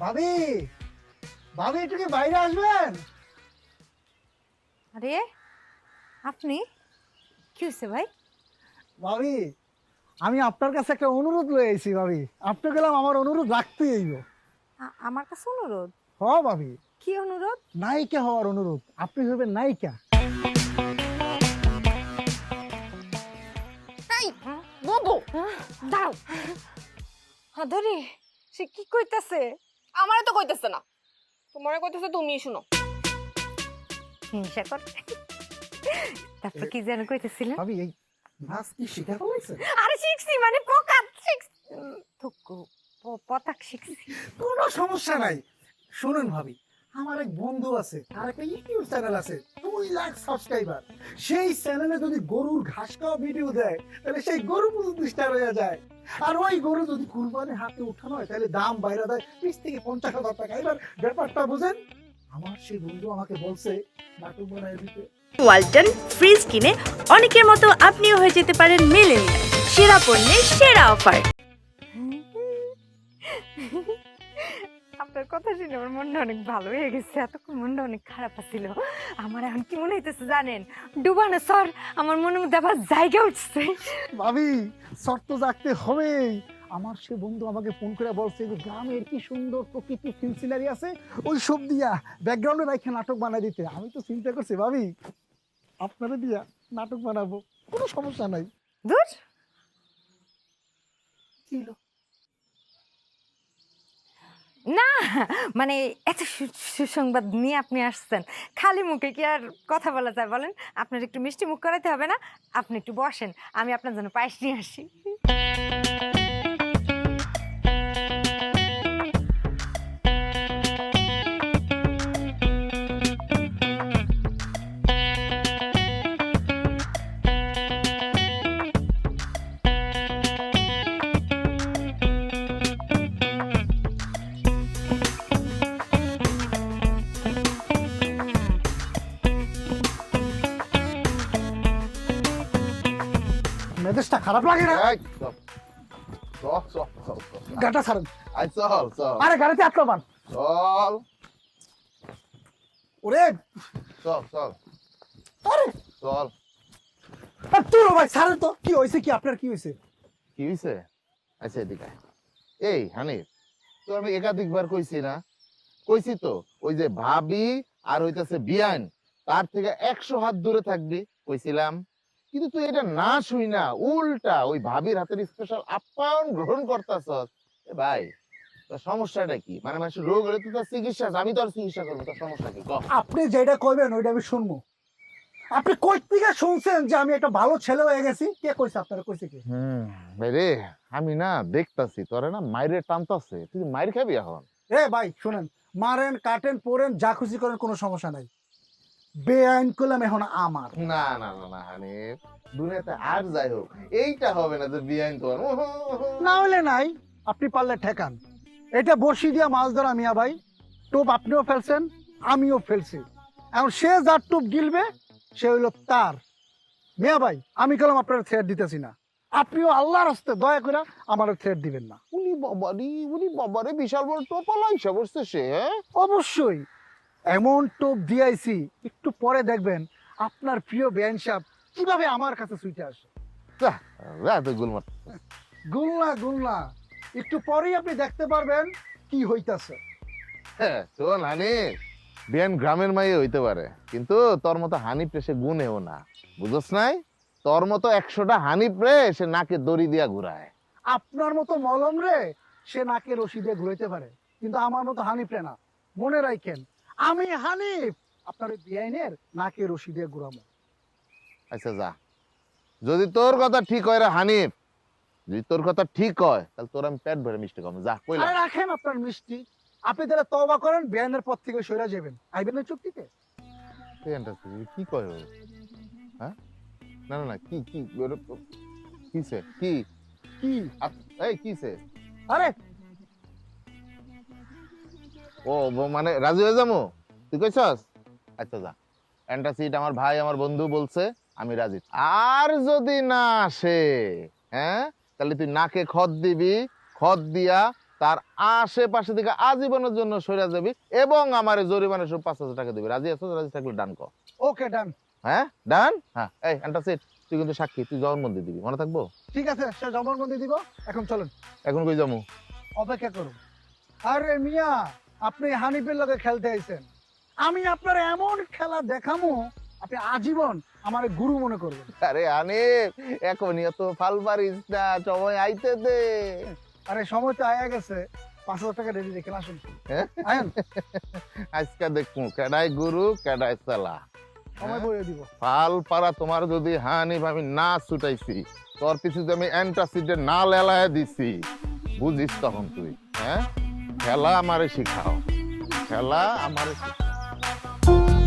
ভাবি ভাবি একটু কি বাইরে আসবেন? আরে আপনি? কি হয়েছে ভাই? ভাবি আমি আপনার কাছে একটা অনুরোধ লয়ে আইছি ভাবি। আপনি গেলাম আমার অনুরোধ রাখতেই হইব। আ- আমার কাছে অনুরোধ? হ ভাবি। কি অনুরোধ? নায়িকা হওয়ার অনুরোধ। আপনি হইবেন নায়িকা। ববু দাও হাদরি সে কি কইতাছে? আমারে তো কইতেছে না। তোমারে কইতেছে তুমি শুনো। হিংসা কর। তারপর কি যেন কইতেছিলেন? ভাবি এই নাচ কি শিখে আরে শিখছি মানে পোকাত শিখছি। থুকু পতাক শিখছি। কোনো সমস্যা নাই। শুনুন ভাবি আমার এক বন্ধু আছে তার একটা ইউটিউব চ্যানেল আছে দুই লাখ সাবস্ক্রাইবার সেই চ্যানেলে যদি গরুর ঘাস খাওয়া ভিডিও দেয় তাহলে সেই গরু প্রতিষ্ঠা হয়ে যায়। আর ওই গরু যদি কুরবানি হাতে উঠানো হয়, তাহলে দাম বাইরে দেয়। বিশ থেকে পঞ্চাশ হাজার টাকা। এবার ব্যাপারটা বুঝেন? আমার সেই বন্ধু আমাকে বলছে, নাটক বানায় দিতে। ওয়ালটন ফ্রিজ কিনে অনেকের মতো আপনিও হয়ে যেতে পারেন মিলেনিয়া সেরা পণ্যের সেরা অফার। আপনার কথা শুনে আমার মনটা অনেক ভালো হয়ে গেছে। এতক্ষণ মনটা অনেক খারাপ ছিল আমার এখন কি মনে হইতেছে জানেন? ডুবানো সর আমার মনের মধ্যে আবার জায়গা উঠছে। ভাবি শর্ত জাগতে হবেই। আমার সে বন্ধু আমাকে ফোন করে বলছে যে গ্রামের কি সুন্দর প্রকৃতি ফিল সিনারি আছে? ওই সব দিয়া ব্যাকগ্রাউন্ডে রাখে নাটক বানাই দিতে। আমি তো চিন্তা করছি ভাবি আপনারা দিয়া নাটক বানাবো। কোনো সমস্যা নাই। দূর ছিল না মানে এত সু- সুসংবাদ নিয়ে আপনি আসছেন। খালি মুখে কি আর কথা বলা যায় বলেন? আপনার একটু মিষ্টি মুখ করাতে হবে না? আপনি একটু বসেন, আমি আপনার জন্য পায়েস নিয়ে আসি। মেজাজটা খারাপ লাগে না। গাটা ছাড়েন। আরে গাড়িতে আটকাবান চল, ওরে। চল, চল, আরে। চল। ভাই ছাড়েন তো। কি হয়েছে কি? আপনার কি হয়েছে? কি হইছে? আচ্ছা, এদিকে এই হানিফ তো আমি একাধিকবার কইছি না। কইছি তো ওই যে ভাবি আর হইতাছে বিয়ান তার থেকে একশো হাত দূরে থাকবি কইছিলাম। কিন্তু তুই এটা না শুই না উল্টা ওই ভাবির হাতের স্পেশাল আপ্যায়ন গ্রহণ করতাছস। এ ভাই সমস্যাটা কি? মানে রোগ হলে তার চিকিৎসা আমি চিকিৎসা করব তোর সমস্যা কি? আপনি যেটা কইবেন ওইটা আমি শুনব। আপনি কই থেকে শুনছেন যে আমি একটা ভালো ছেলে হয়ে গেছি? কে কইছে আপনারা? কইছে কি? হুম রে আমি না দেখতাছি তোরে না মাইরে টানতাছে। তুই মাইর খাবি এখন? এ ভাই শুনেন মারেন কাটেন পোড়েন যা খুশি করেন কোনো সমস্যা নাই। বেআইন করলাম এখন আমার। না না না না হানিফ দুনিয়াতে আর যাই হোক এইটা হবে না যে বিয়াইন তোর না হলে নাই আপনি পারলে ঠেকান। এটা বসি দিয়া মাছ ধরা মিয়া ভাই। টোপ আপনিও ফেলছেন আমিও ফেলছি। এখন সে যার টোপ গিলবে সে হইল তার। মিয়া ভাই আমি কলম আপনার থ্রেট দিতেছি না। আপনিও আল্লাহর হস্তে দয়া করে আমার থ্রেট দিবেন না। উনি বাবারি উনি বাবারে বিশাল বড় টোপালা হিসাব করছে সে হ্যাঁ? অবশ্যই। এমন টোপ দিয়াইছি একটু পরে দেখবেন আপনার প্রিয় বেআইন সাহেব কীভাবে আমার কাছে সুইটে আসে। গুলমার গুলনা গুলনা একটু পরেই আপনি দেখতে পারবেন কি হইতাছে। হ্যাঁ, শোন হানিফ বিয়ান গ্রামের মাইয়ে হইতে পারে কিন্তু তোর মতো হানিফ রে সে গুণেও না। বুঝছ নাই? তোর মতো একশোটা হানিফ রে সে নাকে দড়ি দিয়া ঘুরায়। আপনার মতো মলম রে সে নাকে রশি দিয়ে ঘুরাইতে পারে কিন্তু আমার মতো হানিফ রে না। মনে রাখেন আমি হানিফ। আপনার ওই বেআইনের নাকে রশি দিয়ে ঘুরামো আচ্ছা যা। যদি তোর কথা ঠিক হয় রে হানিফ যদি তোর কথা ঠিক হয় তাহলে তোর আমি পেট ভরে মিষ্টি খাব। যা কইলা আরে রাখেন আপনার মিষ্টি। আপনি তাহলে তবা করেন বেআইনের পথ থেকে সইরা যাবেন। আইবেন না চুক্তিতে? পেনটা কি কয় হ্যাঁ? না না না কি কি কিসে কি কি? এই কিসে আরে ও মানে রাজি হয়ে যাব? তুই কইছস? আচ্ছা যা। অ্যান্টাসিড আমার ভাই আমার বন্ধু বলছে আমি রাজি। আর যদি না আসে হ্যাঁ? তাহলে তুই নাকে খত দিবি খত দিয়া তার আশেপাশে থেকে আজীবনের জন্য সরে যাবি এবং আমার জরিমানা সব পাঁচ হাজার টাকা দিবি। রাজি আছো রাজি থাকলে ডান কর। ওকে ডান হ্যাঁ? ডান হ্যাঁ। এই অ্যান্টাসিড তুই কিন্তু সাক্ষী তুই জবানবন্দি দিবি। মনে থাকব? ঠিক আছে সে জবানবন্দি দিব। এখন চলুন। এখন কই যাব? অপেক্ষা করুন। আরে মিয়া! আপনি হানিফের লগে খেলতে আইছেন। আমি আপনার এমন খেলা দেখামো আপনি আজীবন আমার গুরু মনে করবেন। আরে আনে এখনই এত ফাল পারিস না সময় আইতে দে। আরে সময় তো আয়া গেছে। পাঁচ হাজার টাকা রেডি রেখে আসুন। হ্যাঁ? আজকে দেখব কেডাই গুরু কেডাই চালা সময় বইয়ে দিব। ফাল পারা তোমার যদি হানি আমি না ছুটাইছি তোর পিছু আমি অ্যান্টাসিডে না লেলায় দিছি বুঝিস তখন তুই হ্যাঁ? খেলা আমারে শিখাও। খেলা আমারে শিখাও।